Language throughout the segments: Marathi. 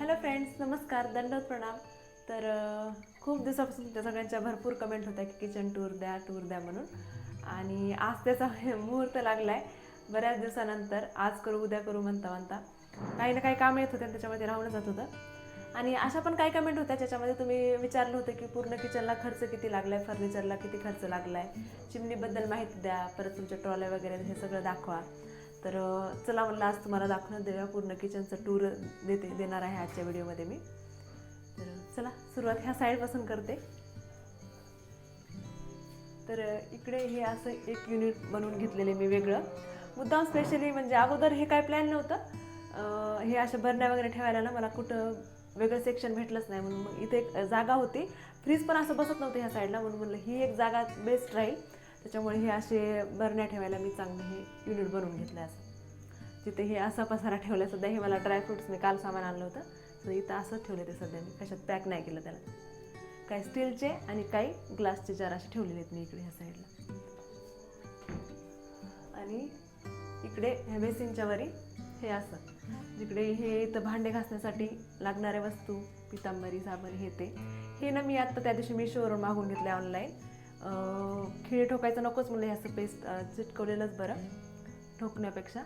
हॅलो फ्रेंड्स नमस्कार दंड प्रणाम. तर खूप दिवसापासून तुमच्या सगळ्यांच्या भरपूर कमेंट होत्या की किचन टूर द्या टूर द्या म्हणून. आणि आज त्याचा मुहूर्त लागला आहे बऱ्याच दिवसानंतर आज करू उद्या करू म्हणता म्हणता. काही ना काही काम येत होते आणि त्याच्यामध्ये राहून जात होतं. आणि अशा पण काही कमेंट होत्या ज्याच्यामध्ये तुम्ही विचारलं होतं की पूर्ण किचनला खर्च किती लागला आहे फर्निचरला किती खर्च लागला आहे चिमणीबद्दल माहिती द्या परत तुमच्या ट्रॉल्या वगैरे हे सगळं दाखवा. तर चला म्हणलं आज तुम्हाला दाखवण्यात देऊया. पूर्ण किचनचं टूर देते देणार आहे आजच्या व्हिडिओमध्ये मी. तर चला सुरुवात ह्या साईडपासून करते. तर इकडे हे असं एक युनिट बनवून घेतलेले मी वेगळं. मुद्दाम स्पेशली म्हणजे अगोदर हे काय प्लॅन नव्हतं. हे अशा बरण्या वगैरे ठेवायला ना मला कुठं वेगळं सेक्शन भेटलंच नाही. म्हणून मग इथे एक जागा होती. फ्रीज पण असं बसत नव्हतं ह्या साईडला म्हणून म्हणलं ही एक जागा बेस्ट राहील. त्याच्यामुळे हे असे बरण्या ठेवायला मी चांगलं हे युनिट बनवून घेतलं असं. तिथे हे असा पसारा ठेवला सध्या हे मला ड्रायफ्रुट्स मी काल सामान आणलं होतं. तर इथं असंच ठेवलं ते सध्या मी. कशात पॅक नाही केलं त्याला. काही स्टीलचे आणि काही ग्लासचे जार असे ठेवलेले आहेत मी इकडे ह्या साईडला आणि इकडे ह्या बेसिनच्या वरी हे असं. जिकडे हे इथं भांडे घासण्यासाठी लागणाऱ्या वस्तू पितांबरी साबण हे ते. हे ना मी आत्ता त्या दिवशी मी शोवरून मागून घेतले ऑनलाईन खिळे ठोकायचं नकोच म्हणलं हे असं पेस्ट चिटकवलेलंच बरं ठोकण्यापेक्षा.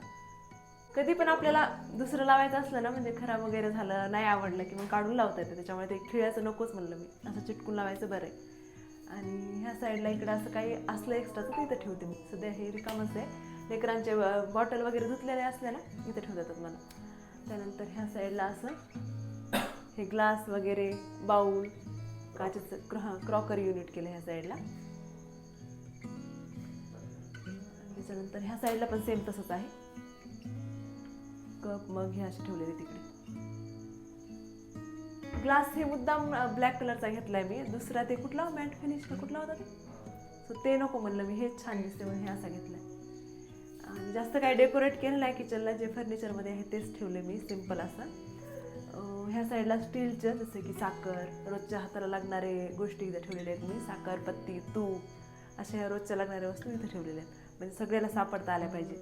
कधी पण आपल्याला दुसरं लावायचं असलं ना म्हणजे खराब वगैरे झालं नाही आवडलं की मग काढून लावता येतं. त्याच्यामुळे ते खिळ्याचं नकोच म्हणलं मी. असं चिटकून लावायचं बरं आहे. आणि ह्या साईडला इकडं असं काही असलं एक्स्ट्राचं तर इथं ठेवते मी. सध्या हे रिकामच आहे. लेकरांचे बॉटल वगैरे धुतलेले असले ना इथं ठेवतात मला. त्यानंतर ह्या साईडला असं हे ग्लास वगैरे बाऊल काचेचं क्र क्रॉकर युनिट केलं ह्या साईडला. त्याच्यानंतर ह्या साईडला पण सेम तसंच आहे. कप मग हे असे ठेवलेले तिकडे. ग्लास हे मुद्दाम ब्लॅक कलरचा घेतलाय मी. दुसरा ते कुठला? मॅट फिनिश कुठला होता ते? सो ते नको म्हणलं मी. हेच छान दिसते म्हणून हे असा घेतलाय. आणि जास्त काही डेकोरेट केलं नाही किचनला जे फर्निचरमध्ये आहे तेच ठेवले मी. सिंपल असं. ह्या साईडला स्टीलचं जसं की साखर. रोजच्या हाताला लागणारे गोष्टी इथं ठेवलेल्या आहेत मी. साखर पत्ती तूप. अशा ह्या रोजच्या लागणाऱ्या वस्तू इथं ठेवलेल्या आहेत. म्हणजे सगळ्याला सापडता आल्या पाहिजे.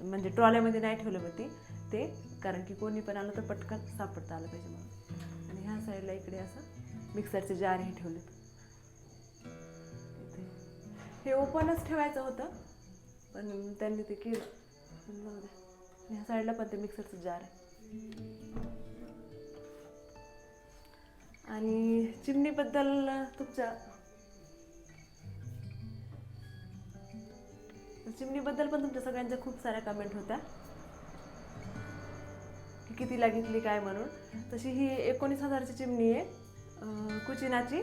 म्हणजे ट्रॉल्यामध्ये नाही ठेवलं होती ते कारण की कोणी पण आलं तर पटकन सापडता आलं पाहिजे म्हणून. आणि ह्या साईडला इकडे असं मिक्सरचे जार हे ठेवलेत. हे ओपनच ठेवायचं होतं पण त्यांनी ते केलं. ह्या साईडला पण ते मिक्सरचं जार आहे. आणि चिमणीबद्दल तुमच्या चिमणीबद्दल पण तुमच्या सगळ्यांच्या खूप साऱ्या कमेंट होत्या. की कितीला घेतली काय म्हणून. तशी ही एकोणीस हजारची चिमणी आहे कुचिनाची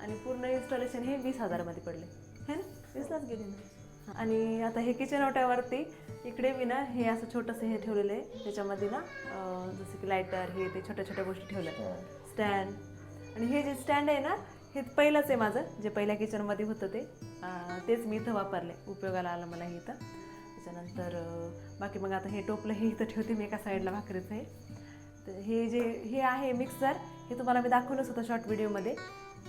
आणि पूर्ण इन्स्टॉलेशन हे वीस हजारामध्ये पडले. है ना? वीसलाच गेली ना? आणि आता हे किचन ओट्यावरती इकडे मी ना हे असं छोटंसं हे ठेवलेलं आहे. त्याच्यामध्ये ना जसं की लायटर हे ते छोट्या छोट्या गोष्टी ठेवल्या स्टँड आणि हे जे स्टँड आहे ना हे पहिलंच आहे माझं जे पहिल्या किचनमध्ये होतं ते. तेच मी इथं वापरले उपयोगाला आलं मला हे इथं. त्याच्यानंतर बाकी मग आता हे टोपलं हे इथं ठेवते मी एका साईडला भाकरीचं आहे तर हे जे हे आहे मिक्सर हे तुम्हाला मी दाखवलंच होतं शॉर्ट व्हिडिओमध्ये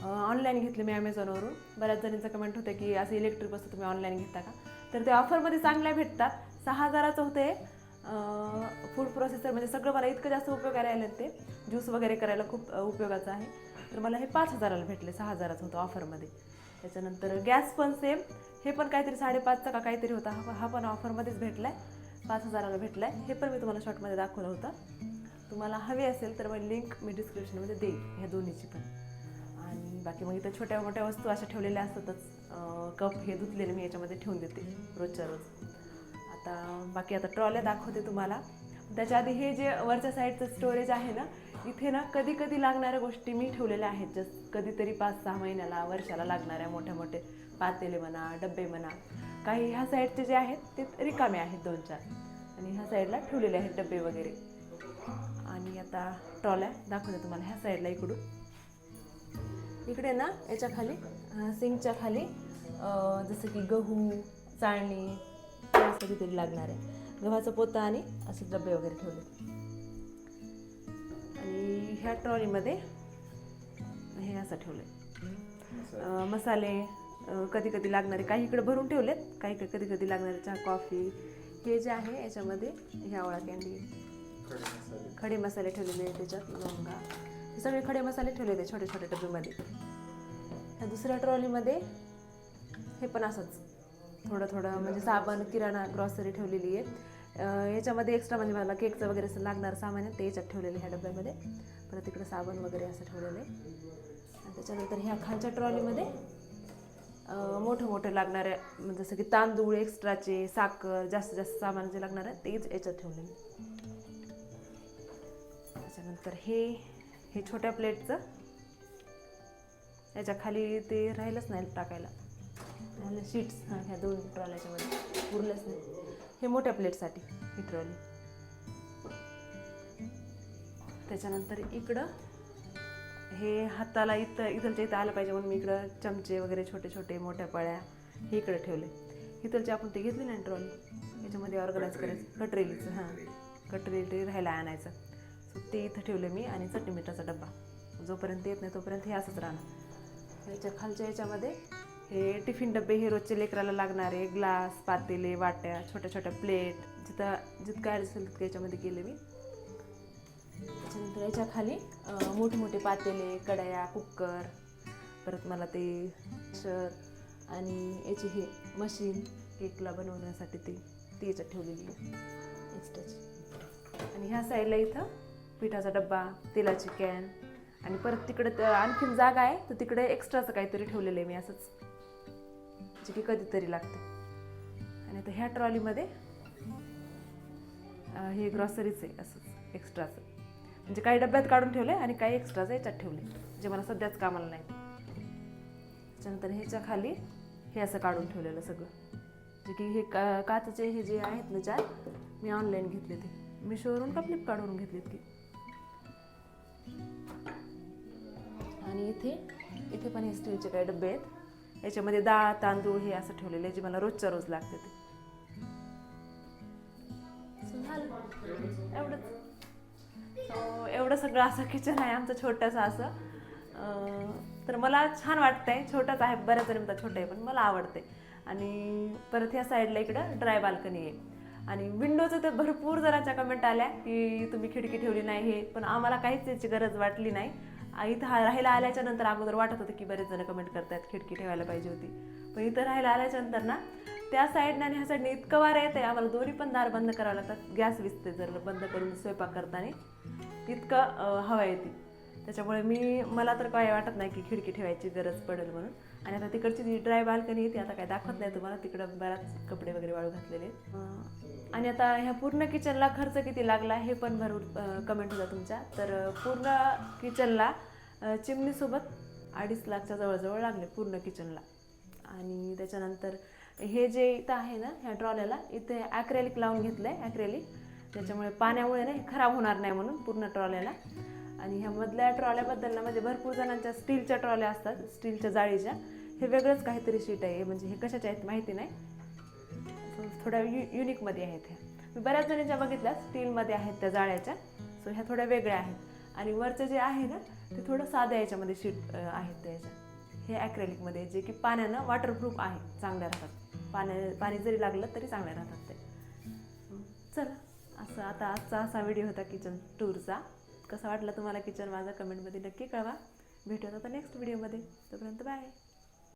ऑनलाईन घेतले मी ॲमेझॉनवरून बऱ्याच जणींचं कमेंट होतं की असं इलेक्ट्रिक वस्तू तुम्ही ऑनलाईन घेता का? तर ते ऑफरमध्ये चांगल्या भेटतात. सहा हजाराचं होते फूड प्रोसेसर म्हणजे सगळं मला इतकं जास्त उपयोगाला आलं ते. ज्यूस वगैरे करायला खूप उपयोगाचं आहे. तर मला हे पाच हजाराला भेटले सहा हजाराचं होतं ऑफरमध्ये त्याच्यानंतर गॅस पण सेम. हे पण काहीतरी साडेपाचचा का काहीतरी होता. हा हा पण ऑफरमध्येच भेटला आहे पाच हजाराला भेटला आहे हे पण मी तुम्हाला शॉर्टमध्ये दाखवलं होतं. तुम्हाला हवी असेल तर मग लिंक मी डिस्क्रिप्शनमध्ये देईन ह्या दोन्हीची पण. आणि बाकी मग इथं छोट्या मोठ्या वस्तू अशा ठेवलेल्या असतातच. कप हे धुतलेले मी याच्यामध्ये ठेवून देते रोजच्या रोज. आता बाकी आता ट्रॉल्या दाखवते तुम्हाला. त्याच्या आधी हे जे वरच्या साईडचं स्टोरेज आहे ना इथे ना कधी कधी लागणाऱ्या गोष्टी मी ठेवलेल्या आहेत. जस्ट कधीतरी पाच सहा महिन्याला वर्षाला लागणाऱ्या मोठ्या मोठे पातेले म्हणा डबे म्हणा. काही ह्या साईडचे जे आहेत ते रिकामे आहेत दोन चार. आणि ह्या साईडला ठेवलेले आहेत डबे वगैरे. आणि आता ट्रॉल्या दाखवते तुम्हाला ह्या साईडला इकडून. इकडे ना याच्या खाली सिंकच्या खाली जसं की गहू चाळणी कधीतरी लागणार आहे. गव्हाचं पोतं आणि असे डबे वगैरे ठेवले. आणि ह्या ट्रॉलीमध्ये हे असं ठेवलं मसाले. कधी कधी लागणारे काही इकडे भरून ठेवलेत काही कधी कधी लागणारे चहा कॉफी हे जे आहे याच्यामध्ये ह्या आवळा कॅन्डी खडे मसाले. ठेवलेले आहेत त्याच्यात लवंगा हे सगळे खडे मसाले ठेवले ते छोटे छोटे डब्यामध्ये. ह्या दुसऱ्या ट्रॉलीमध्ये हे पण असंच. थोडं थोडं म्हणजे साबण किराणा ग्रॉसरी ठेवलेली आहे. याच्यामध्ये एक्स्ट्रा म्हणजे मला केकचं वगैरे असं लागणारं सामान आहे ते याच्यात ठेवलेलं आहे ह्या डब्यामध्ये. परत इकडे साबण वगैरे असं ठेवलेलं आहे. आणि त्याच्यानंतर ह्या खालच्या ट्रॉलीमध्ये मोठं मोठं लागणाऱ्या म्हणजे जसं की तांदूळ एक्स्ट्राचे साखर जास्त जास्त सामान जे लागणार आहे तेच याच्यात ठेवलेलं आहे. त्याच्यानंतर हे हे छोट्या प्लेटचं याच्या खाली ते राहिलंच नाही टाकायला. शीट्स हां ह्या दोन ट्रॉल्याच्यामध्ये उरलंच नाही. हे मोठ्या प्लेटसाठी ही ट्रॉली. त्याच्यानंतर इकडं हे हाताला इथं इथलच्या इथं आलं पाहिजे म्हणून मी इकडं चमचे वगैरे छोटे छोटे मोठ्या पळ्या हे इकडं ठेवले. इथलचे आपण ते घेतली ना ट्रॉली? याच्यामध्ये ऑर्गनाईज करायचं. कटरेलीचं हां. कटरेली राहायला आणायचं. सो ते इथं ठेवले मी आणि चटणी मिठाचा डब्बा. जोपर्यंत येत नाही तोपर्यंत हे असंच राहणार. याच्या खालच्या याच्यामध्ये हे टिफिन डबे हे रोजचे लेकराला लागणारे ग्लास पातेले वाट्या छोट्या छोट्या प्लेट जिथं जितकं काय असेल तितकं याच्यामध्ये केले मी. त्याच्यानंतर याच्या खाली मोठे मोठे पातेले कढया कुकर परत मला ते शर आणि याची हे मशीन केकला बनवण्यासाठी ते ती याच्यात ठेवलेली आहे. एक्स्ट्राची आणि ह्या साईडला इथं पिठाचा डब्बा तेलाची कॅन आणि परत तिकडे आणखीन जागा आहे तर तिकडे एक्स्ट्राचं काहीतरी ठेवलेलं आहे मी असंच. जे की कधीतरी लागतं. आणि आता ह्या ट्रॉलीमध्ये हे ग्रॉसरीच आहे असंच एक्स्ट्राचं म्हणजे काही डब्यात काढून ठेवले आणि काही एक्स्ट्राचं याच्यात ठेवले जे मला सध्याच कामाला नाही त्याच्यानंतर ह्याच्या खाली हे असं काढून ठेवलेलं सगळं. जे की हे का काचेचे हे जे आहेत ना चार मी ऑनलाईन घेतले ते. मिशोवरून का फ्लिपकार्टवरून घेतलेत की. आणि इथे इथे पण हे स्टीलचे काही डबे आहेत. याच्यामध्ये डाळ तांदूळ हे असं ठेवलेलं आहे जे मला रोजच्या रोज लागते ते. एवढंच? सो एवढं सगळं असं किचन आहे आमचं छोटंसं असं. तर मला छान वाटतंय. छोटंच आहे बऱ्याच जणी म्हणतात छोटं आहे पण मला आवडते आणि परत ह्या साईडला इकडं ड्राय बाल्कनी आहे. आणि विंडोचं तर भरपूर जणांच्या कमेंट आल्या की तुम्ही खिडकी ठेवली नाही हे पण आम्हाला काहीच याची गरज वाटली नाही. इथं हा- राहायला आल्याच्यानंतर अगोदर वाटत होतं की बरेच जण कमेंट करतात खिडकी ठेवायला पाहिजे होती. पण इथं राहायला आल्याच्यानंतर ना त्या साईडनं आणि ह्या साईडने इतकं वारं येते आम्हाला दोन्ही पण दार बंद करावं लागतात. गॅस विसते जर बंद करून स्वयंपाक करताना. इतकं हवा येते. त्याच्यामुळे मी मला तर काय वाटत नाही की खिडकी ठेवायची गरज पडेल म्हणून. आणि आता तिकडची जी ड्राय बाल्कनी आहे ती आता काय दाखवत नाही तुम्हाला. तिकडं बराच कपडे वगैरे वाळू घातलेले आणि आता ह्या पूर्ण किचनला खर्च किती लागला हे पण भरपूर कमेंट होता तुमच्या. तर पूर्ण किचनला चिमणीसोबत अडीच लाखच्या जवळजवळ लागले पूर्ण किचनला. आणि त्याच्यानंतर हे जे इथं आहे ना ह्या ट्रॉल्याला इथे ॲक्रेलिक लावून घेतलं आहे ॲक्रेलिक त्याच्यामुळे पाण्यामुळे ना हे खराब होणार नाही म्हणून पूर्ण ट्रॉल्याला. आणि ह्या मधल्या ट्रॉल्याबद्दल ना म्हणजे भरपूर जणांच्या स्टीलच्या ट्रॉल्या असतात स्टीलच्या जाळीच्या. हे वेगळंच काहीतरी शीट आहे म्हणजे हे कशाच्या आहेत माहिती नाही. थोड्या यु युनिकमध्ये आहेत ह्या. मी बऱ्याच जणींच्या बघितल्या स्टीलमध्ये आहेत त्या जाळ्याच्या. सो ह्या थोड्या वेगळ्या आहेत. आणि वरचं जे आहे ना ते थोडं साध्या याच्यामध्ये शीट आहेत त्याच्या हे ॲक्रेलिकमध्ये जे की पाण्यानं वॉटरप्रूफ आहे चांगल्या राहतात. पाण्या पाणी जरी लागलं तरी चांगल्या राहतात ते. चला असं आता आजचा असा व्हिडिओ होता किचन टूरचा कसा वाटला तुम्हाला किचन माझा कमेंटमध्ये नक्की कळवा. भेटूयात आता नेक्स्ट व्हिडिओमध्ये तोपर्यंत बाय